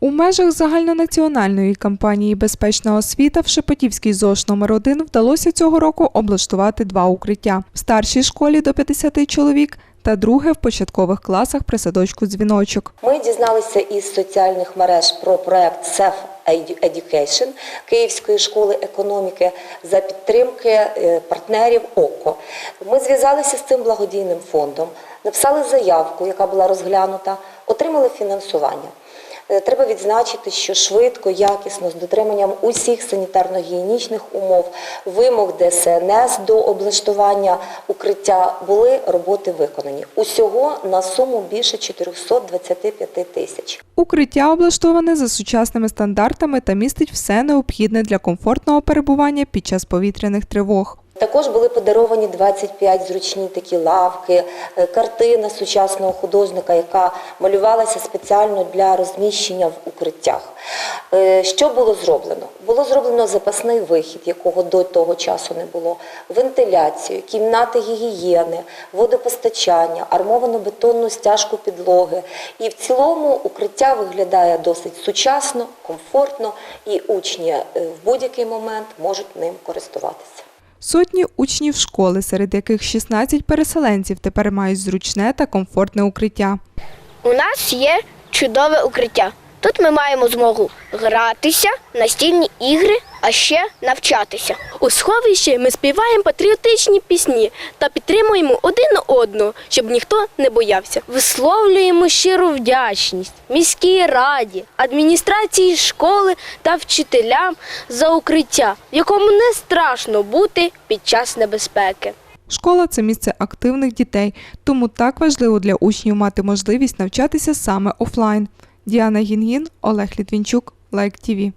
У межах загальнонаціональної кампанії Безпечна освіта в Шепетівській ЗОШ номер 1 вдалося цього року облаштувати два укриття в старшій школі до 50 чоловік та друге в початкових класах при садочку дзвіночок. Ми дізналися із соціальних мереж про проект Self Education Київської школи економіки за підтримки е, партнерів ОКО. Ми зв'язалися з цим благодійним фондом, написали заявку, яка була розглянута, отримали фінансування. Е, Треба відзначити, що швидко, якісно, з дотриманням усіх санітарно-гігієнічних умов, вимог ДСНС до облаштування укриття були роботи виконані. Усього на суму більше 425 тисяч. Укриття облаштоване за сучасними стандартами та містить все необхідне для комфортного перебування під час повітряних тривог. Також були подаровані 25 зручні такі лавки, е, картина сучасного художника, яка малювалася спеціально для розміщення в укриттях. Е, Що було зроблено? Було зроблено запасний вихід, якого до того часу не було, вентиляцію, кімнати гігієни, водопостачання, армовану бетонну стяжку підлоги. І в цілому укриття виглядає досить сучасно, комфортно, і учні е, в будь-який момент можуть ним користуватися. Сотні учнів школи, серед яких 16 переселенців, тепер мають зручне та комфортне укриття. У нас є чудове укриття. Тут ми маємо змогу гратися, настільні ігри, а ще навчатися. У сховищі ми співаємо патріотичні пісні та підтримуємо один одного, щоб ніхто не боявся. Висловлюємо щиру вдячність міській раді, адміністрації школи та вчителям за укриття, в якому не страшно бути під час небезпеки. Школа це місце активних дітей, тому так важливо для учнів мати можливість навчатися саме офлайн. Діана Гінгін, Олег Літвінчук, Лайк ТІВІ.